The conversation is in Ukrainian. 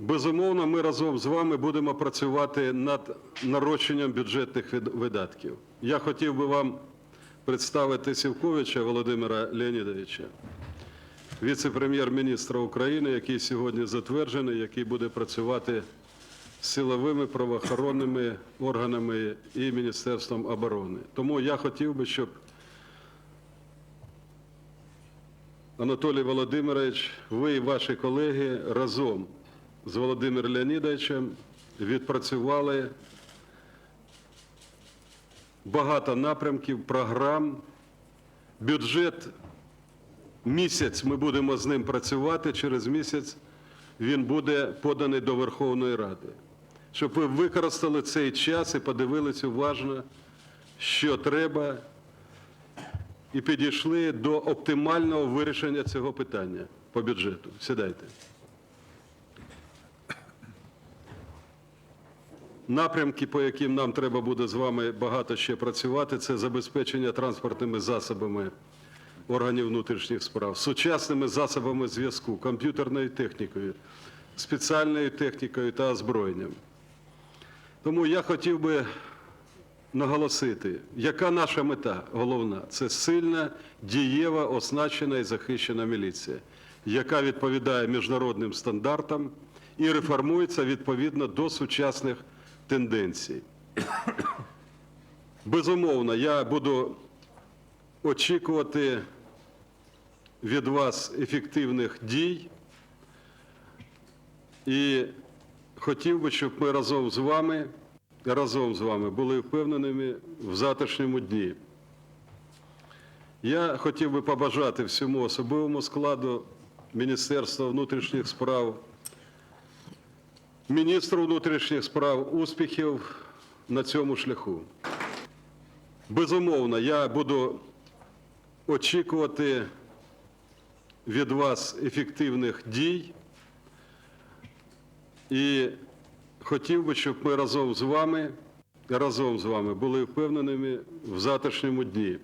Безумовно, ми разом з вами будемо працювати над нарощенням бюджетних видатків. Я хотів би вам представити Сівковича Володимира Леонідовича, віце-прем'єр-міністра України, який сьогодні затверджений, який буде працювати з силовими правоохоронними органами і Міністерством оборони. Тому я хотів би, щоб Анатолій Володимирович, ви і ваші колеги разом з Володимиром Леонідовичем відпрацювали багато напрямків, програм. Бюджет місяць ми будемо з ним працювати. Через місяць він буде поданий до Верховної Ради. Щоб ви використали цей час і подивились уважно, що треба, і підійшли до оптимального вирішення цього питання по бюджету. Сідайте. Напрямки, по яким нам треба буде з вами багато ще працювати, це забезпечення транспортними засобами органів внутрішніх справ, сучасними засобами зв'язку, комп'ютерною технікою, спеціальною технікою та озброєнням. Тому я хотів би наголосити, яка наша мета головна? Це сильна, дієва, оснащена і захищена міліція, яка відповідає міжнародним стандартам і реформується відповідно до сучасних тенденцій. Безумовно, я буду очікувати від вас ефективних дій і хотів би, щоб ми разом з вами, разом з вами були впевненими в завтрашньому дні. Я хотів би побажати всьому особовому складу Міністерства внутрішніх справ, міністру внутрішніх справ успіхів на цьому шляху. Безумовно, я буду очікувати від вас ефективних дій і хотів би, щоб ми разом з вами, разом з вами були впевненими в завтрашньому дні.